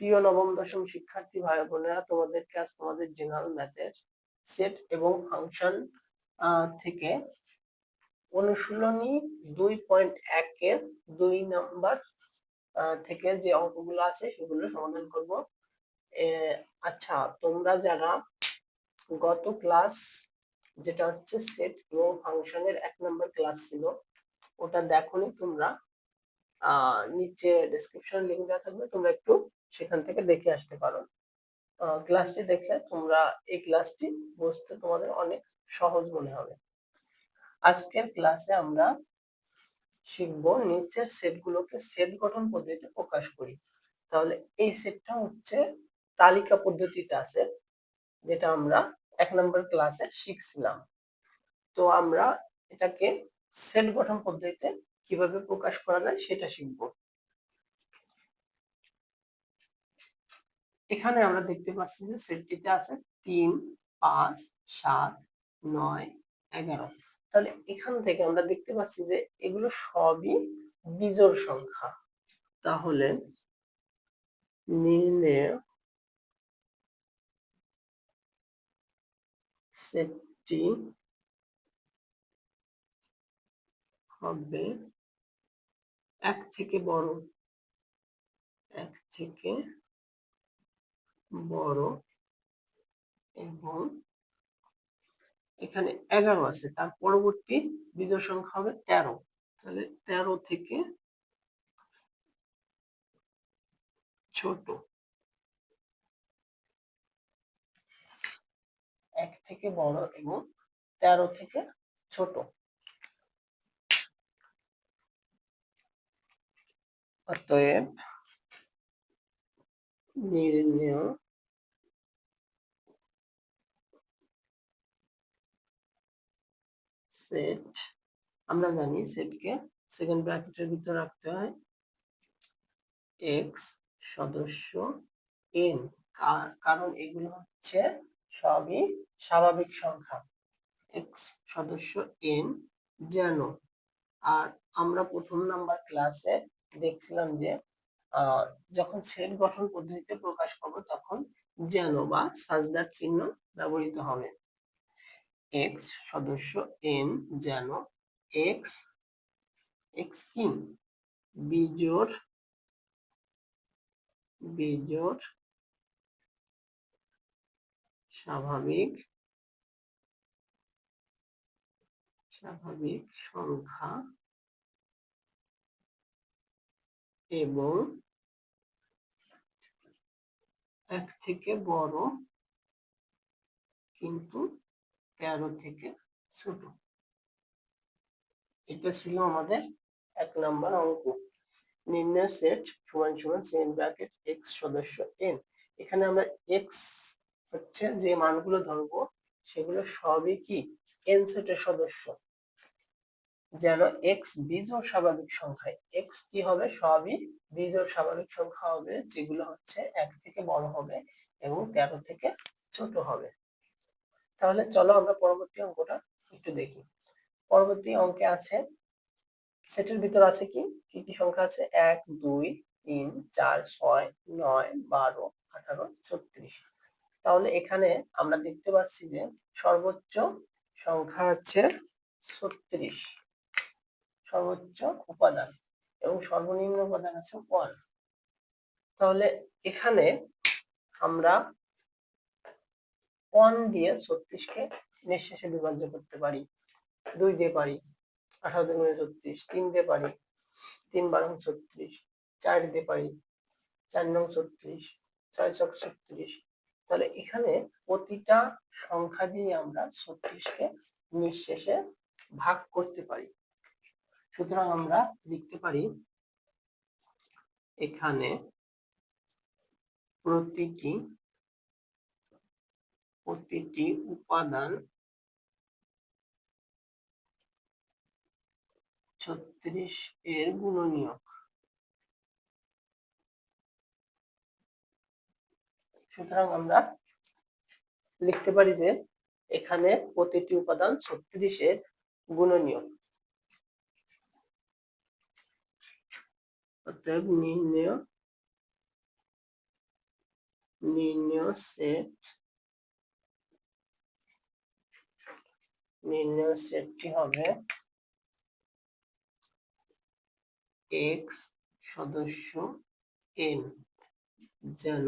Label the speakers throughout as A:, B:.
A: প্রিয় নবম, দশম শিক্ষার্থী ভাই বোনেরা, তোমাদেরকে আজ তোমাদের জেনারেল ম্যাথের সেট এবং ফাংশন থেকে অনুশীলনী দুই পয়েন্ট একের দুই নাম্বার থেকে যে অঙ্কগুলো আছে সেগুলো সমাধান করব। আচ্ছা তোমরা যারা গত ক্লাস যেটা হচ্ছে সেট এবং ফাংশনের এক নম্বর ক্লাস ছিল, ওটা দেখোনি তোমরা নিচে ডেসক্রিপশন লিংক দেওয়া থাকবে, তোমরা একটু সেখান থেকে দেখে আসতে পারো। ক্লাসটি দেখলে তোমরা এই ক্লাসটি বুঝতে তোমাদের অনেক সহজ মনে হবে। আজকের ক্লাসে আমরা শিখব নিচের সেটগুলোকে সেট গঠন পদ্ধতিতে প্রকাশ করি। তাহলে এই সেটটা হচ্ছে তালিকা পদ্ধতিতে আছে, যেটা আমরা এক নম্বর ক্লাসে শিখছিলাম। তো আমরা এটাকে সেট গঠন পদ্ধতিতে কীভাবে প্রকাশ করা যায় সেটা শিখব। এখানে আমরা দেখতে পাচ্ছি যে সেটটিতে আছে তিন, পাঁচ, সাত, নয়, এগারো। তাহলে এখান থেকে আমরা দেখতে পাচ্ছি যে এগুলো সবই বিজোড় সংখ্যা। তাহলে নির্ণয় সেটটি হবে এক থেকে বড়, এক থেকে বড় এবং এখানে এগারো আছে, তার পরবর্তী বিজয় সংখ্যা হবে তেরো। তাহলে তেরো থেকে ছোট এক থেকে বড় এবং তেরো থেকে ছোট। অতএব নির্ণয় সেট আমরা জানি সেটকে সেকেন্ড ব্র্যাকেটের ভিতরে রাখতে হয়। এক্স সদস্য এন কারণ এগুলো হচ্ছে সবই স্বাভাবিক সংখ্যা। এক্স সদস্য এন যেন। আর আমরা প্রথম নাম্বার ক্লাসে দেখছিলাম যে যখন সেট গঠন পদ্ধতিতে প্রকাশ করব তখন যেন বা সাজদার চিহ্ন ব্যবহৃত হবে। এক্স সদস্য এন যেন এক্স এক্স কি বিজোড় বিজোড় স্বাভাবিক স্বাভাবিক সংখ্যা এবং এক থেকে বড় কিন্তু তেরো থেকে ছোট। এটা ছিল আমাদের এক নাম্বার অঙ্ক। নির্ণয় সেট সমান সমান সেন ব্র্যাকেট এক্স সদস্য এন এখানে আমরা এক্স হচ্ছে যে মানগুলো ধরবো, সেগুলো সবই কি? এন সেটের সদস্য। যেন এক্স বিজোড় স্বাভাবিক সংখ্যায় এক্স কি হবে? সবই বিজোড় স্বাভাবিক সংখ্যা হবে, যেগুলো হচ্ছে এক থেকে বড় হবে এবং তেরো থেকে ছোট হবে। তাহলে চলো আমরা পরবর্তী অঙ্কটা একটু দেখি। পরবর্তী অঙ্কে আছে, সেটের ভিতর আছে কি? কি কি সংখ্যা আছে? এক, দুই, তিন, চার, ছয়, নয়, বারো, আঠারো, ছত্রিশ। তাহলে এখানে আমরা দেখতে পাচ্ছি যে সর্বোচ্চ সংখ্যা আছে ছত্রিশ। সর্বোচ্চ উপাদান এবং সর্বনিম্ন উপাদান আছে ওয়ান তাহলে এখানে আমরা ওয়ান দিয়ে ছত্রিশকে নিঃশেষে বিভাজ্য করতে পারি। দুই দিয়ে পারি, আঠারো দুগুণে ছত্রিশ, তিন দিয়ে পারি, তিন বারো ছত্রিশ, চার দিয়ে পারি, চার নং ছত্রিশ, ছয় ছক ছত্রিশ। তাহলে এখানে প্রতিটা সংখ্যা দিয়ে আমরা ছত্রিশকে নিঃশেষে ভাগ করতে পারি। সুতরাং আমরা লিখতে পারি এখানে প্রতিটি প্রতিটি উপাদান ছত্রিশ এর গুণনীয়ক। সুতরাং আমরা লিখতে পারি যে এখানে প্রতিটি উপাদান ছত্রিশের গুণনীয়ক। অতএব নির্ণয় নির্ণয় সেট নির্ণয় সেটটি হবে? এক্স সদস্য এন যেন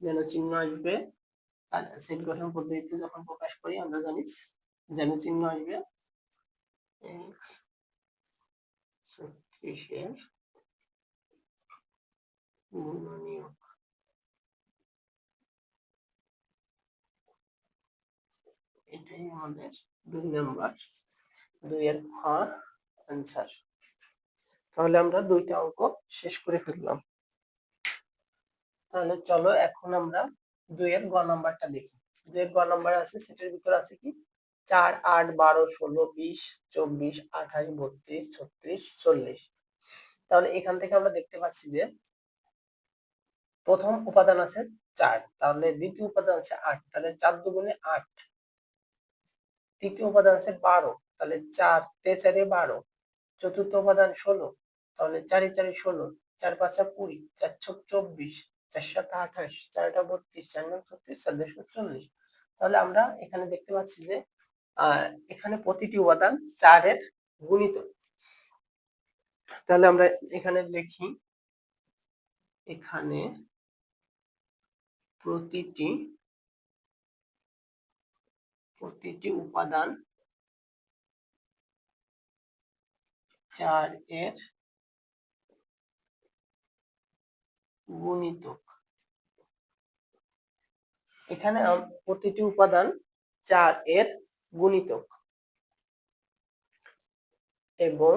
A: যেন চিহ্ন আসবে। আর সেট গঠন পদ্ধতিতে যখন প্রকাশ করি, আমরা জানি যেন চিহ্ন আসবে। এক্স ছত্রিশের গুণনীয়ক এটাই আমাদের দুই নাম্বার তাহলে আমরা দুইটা অঙ্ক শেষ করে ফেললাম। তাহলে চলো এখন আমরা দুইয়ের গ নাম্বারটা দেখি। দুইয়ের গ নাম্বার আছে, সেটার ভিতর আছে কি? চার, আট, বারো, ষোলো, বিশ, চব্বিশ, আঠাশ, বত্রিশ, ছত্রিশ, চল্লিশ। তাহলে এখান থেকে আমরা দেখতে পাচ্ছি যে প্রথম উপাদান আছে চার, তাহলে দ্বিতীয় উপাদান আছে আট, তাহলে চার দুগুণে আট। তৃতীয় উপাদান আছে বারো, তাহলে চার, তে চারে বারো। চতুর্থ উপাদান ষোলো, তাহলে চারে চারি ষোলো। চার পাঁচা কুড়ি, চার ছক চব্বিশ, চার সাত আঠাশ চারটা বত্রিশ, চার নয় ছত্রিশ, চার দশ চল্লিশ। তাহলে আমরা এখানে দেখতে পাচ্ছি যে এখানে প্রতিটি উপাদান চারের গুণিত। তাহলে আমরা এখানে লিখি, এখানে প্রতিটি প্রতিটি উপাদান চার এর গুণিতক। এখানে প্রতিটি উপাদান চার এর গুণিতক। এবং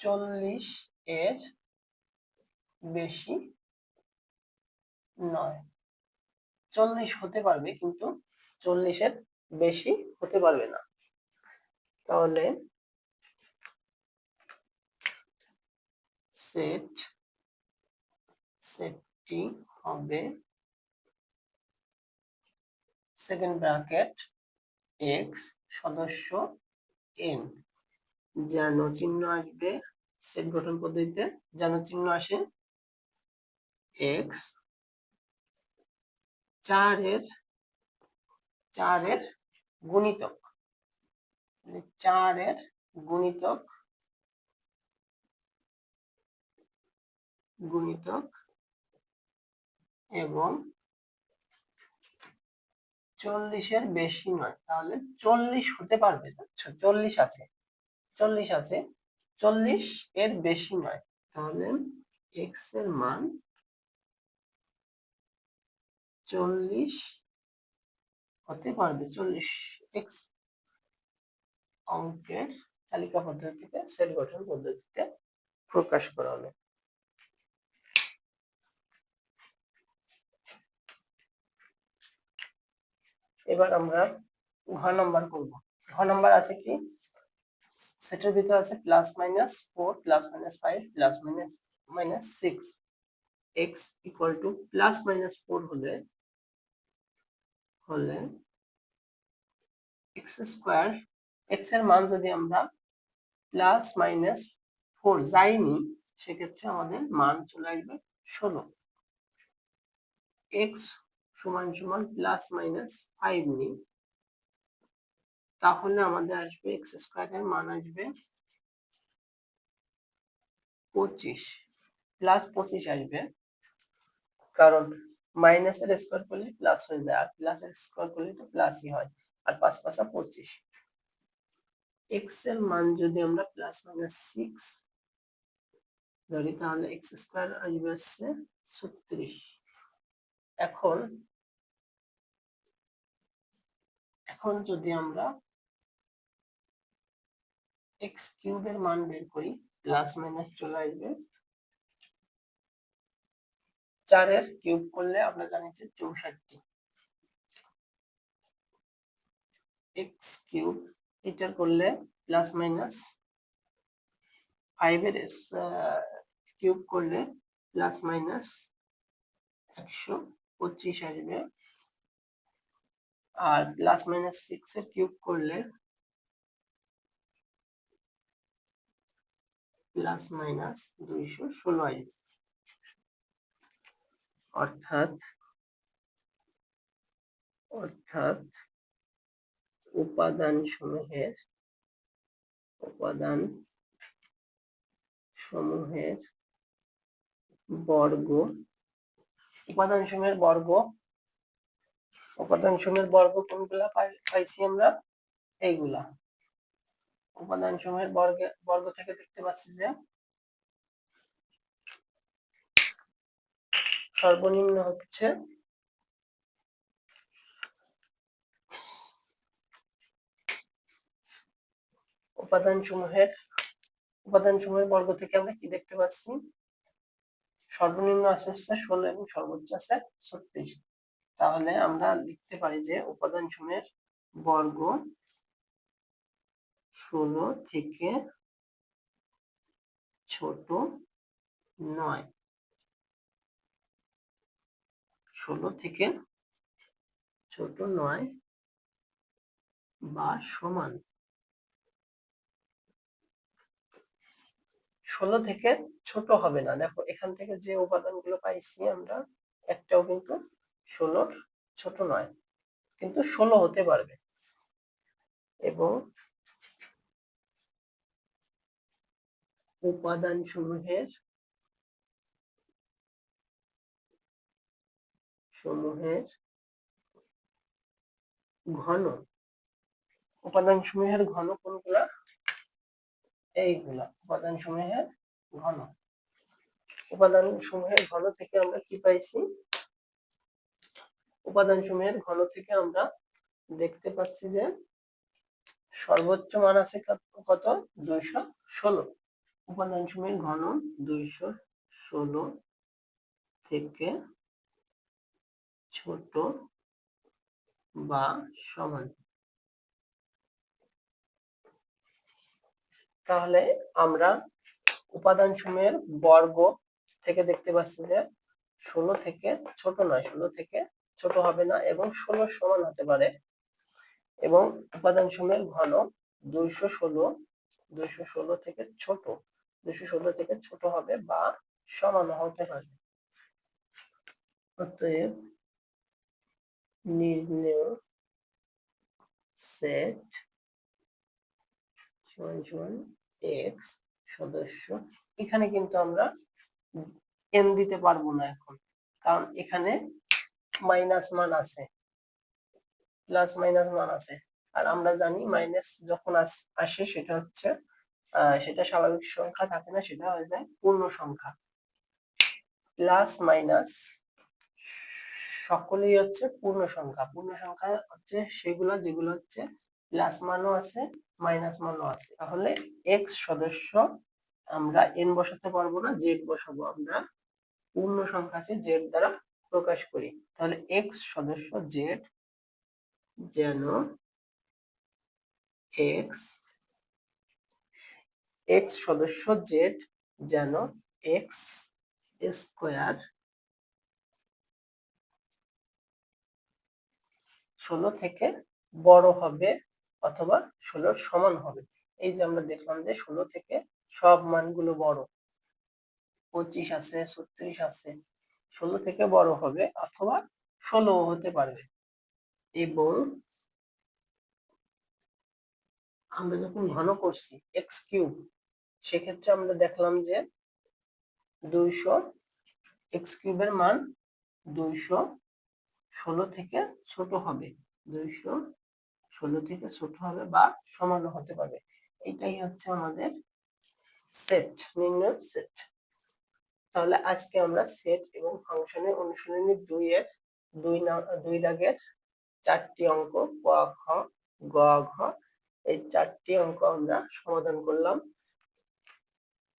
A: চল্লিশ এর বেশি নয়। চল্লিশ হতে পারবে কিন্তু চল্লিশের বেশি হতে পারবে না। তাহলে সেট সেটটি হবে সেকেন্ড ব্র্যাকেট এক্স সদস্য এন যেন চিহ্ন আসবে সেট গঠন পদ্ধতিতে যেন চিহ্ন আসে এক্স চারের চারের গুণিতক। চারের গুণিতক গুণিতক এবং চল্লিশের বেশি নয়, তাহলে চল্লিশ হতে পারবে চল্লিশ আছে চল্লিশ আছে, চল্লিশ এর বেশি নয়, তাহলে এক্সের মান চল্লিশ হতে পারবে, চল্লিশ এক্স অঙ্কের তালিকা পদ্ধতিতে সেট গঠন পদ্ধতিতে প্রকাশ করা হলো। এবার আমরা ঘ নম্বর করব। ঘ নম্বর আছে কি? সেটার ভিতর আছে plus minus four plus minus five plus minus minus six x equal to plus minus four হলে হলে এক্স স্কোয়ার এক্সের মান যদি আমরা প্লাস মাইনাস ফোর যাইনি সেক্ষেত্রে আমাদের মান চলে আসবে ষোলো। এক্স সমান সমান প্লাস মাইনাস ফাইভ নিই তাহলে আমাদের আসবে এক্স স্কোয়ারের মান আসবে পঁচিশ। প্লাস পঁচিশ আসবে, কারণ মাইনাসের স্কোয়ার করলে প্লাস হয়ে যায়, আর প্লাসের স্কোয়ার করলে তো প্লাসই হয়, আর পাঁচ পাঁচা পঁচিশ। এক্সের মান যদি আমরা প্লাস মাইনাস সিক্স ধরি, তাহলে এক্স স্কোয়ার আসবে হচ্ছে ছত্রিশ। এখন এখন যদি আমরা এক্স কিউবের মান বের করি প্লাস মাইনাস চলে আসবে চারের কিউব করলে আমরা জানি যে চৌষট্টি। এক্স কিউব এটার করলে প্লাস মাইনাস ফাইভের কিউব করলে প্লাস মাইনাস একশো পঁচিশ আসবে। আর প্লাস মাইনাস সিক্স এর কিউব করলে প্লাস মাইনাস দুইশো ষোলো আসবে। অর্থাৎ অর্থাৎ উপাদান সমূহের উপাদান সমূহের বর্গ উপাদান সমূহের বর্গ উপাদান সমূহের বর্গ কোনগুলা পাই- পাইছি আমরা? এইগুলা। উপাদান সমূহের বর্গ বর্গ থেকে দেখতে পাচ্ছি যে সর্বনিম্ন হচ্ছে? উপাদান সমূহের উপাদান সমূহের বর্গ থেকে আমরা কি দেখতে পাচ্ছি? সর্বনিম্ন আছে হচ্ছে ষোলো এবং সর্বোচ্চ আছে ছত্রিশ। তাহলে আমরা লিখতে পারি যে উপাদান সমূহের বর্গ ষোলো থেকে ছোট নয়। ষোলো থেকে ছোট নয় বা সমান। ষোলো থেকে ছোট হবে না। দেখো, এখান থেকে যে উপাদানগুলো পাইছি আমরা, একটাও কিন্তু ষোলোর ছোট নয়, কিন্তু ষোলো হতে পারবে। এবং উপাদান সমূহের সমূহের ঘন উপাদান সমূহের ঘন কোনগুলা? এইগুলা উপাদান সমূহের ঘন। উপাদান সমূহের ঘন থেকে আমরা কি পাইছি? উপাদান সমূহের ঘন থেকে আমরা দেখতে পাচ্ছি যে সর্বোচ্চ মান আছে কত- দুইশো ষোলো। উপাদান সমূহের ঘন দুইশো ষোলো থেকে ছোট বা সমান। তাহলে আমরা উপাদান সমূহের বর্গ থেকে দেখতে পাচ্ছি যে ষোলো থেকে ছোট নয়, ষোলো থেকে ছোট হবে না এবং ষোলো সমান হতে পারে। এবং উপাদান সমূহের ঘন দুইশো ষোলো দুইশো ষোলো থেকে ছোট, দুইশো ষোলো থেকে ছোট হবে বা সমান হতে পারে। অতএব নির্ণেয় সেট এক্স সদস্য। এখানে কিন্তু আমরা এন দিতে পারব না এখন, কারণ এখানে মাইনাস মান আছে প্লাস মাইনাস মান আছে। আর আমরা জানি মাইনাস যখন আস- সেটা হচ্ছে সেটা স্বাভাবিক সংখ্যা থাকে না, সেটা হয়ে যায় পূর্ণ সংখ্যা। প্লাস মাইনাস সকলেই হচ্ছে পূর্ণ সংখ্যা। পূর্ণ সংখ্যা হচ্ছে সেগুলো যেগুলো হচ্ছে প্লাস মানও আছে মাইনাস মানও আছে। তাহলে এক্স সদস্য আমরা এন বসাতে পারব না জেড বসাবো আমরা পূর্ণ সংখ্যাকে জেড দ্বারা প্রকাশ করি। তাহলে এক্স সদস্য জেড যেন এক্স এক্স সদস্য জেড যেন এক্স স্কোয়ার ষোলো থেকে বড় হবে অথবা ষোলোর সমান হবে। এই যে আমরা দেখলাম যে ষোলো থেকে সব মানগুলো বড়। পঁচিশ আছে, ছত্রিশ আছে, ষোলো থেকে বড় হবে অথবা ষোলো হতে পারবে। এবং আমরা যখন ঘন করছি এক্স কিউব, সেক্ষেত্রে আমরা দেখলাম যে দুইশো এক্স কিউবের মান দুইশো ষোলো থেকে ছোট হবে। দুইশো ষোলো থেকে ছোট হবে বা সমান হতে পারবে। এটাই হচ্ছে আমাদের সেট নির্ণয় সেট তাহলে আজকে আমরা সেট এবং ফাংশনের অনুশীলনী দুই এর দুই দুই দাগের চারটি অঙ্ক ক খ গ, ঘ, এই চারটি অঙ্ক আমরা সমাধান করলাম।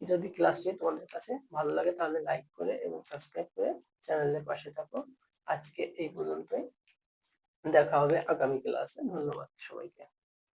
A: যদি ক্লাসটি তোমাদের কাছে ভালো লাগে তাহলে লাইক করে এবং সাবস্ক্রাইব করে চ্যানেলের পাশে থাকো। আজকে এই পর্যন্তই। দেখা হবে আগামী ক্লাসে। ধন্যবাদ সবাইকে।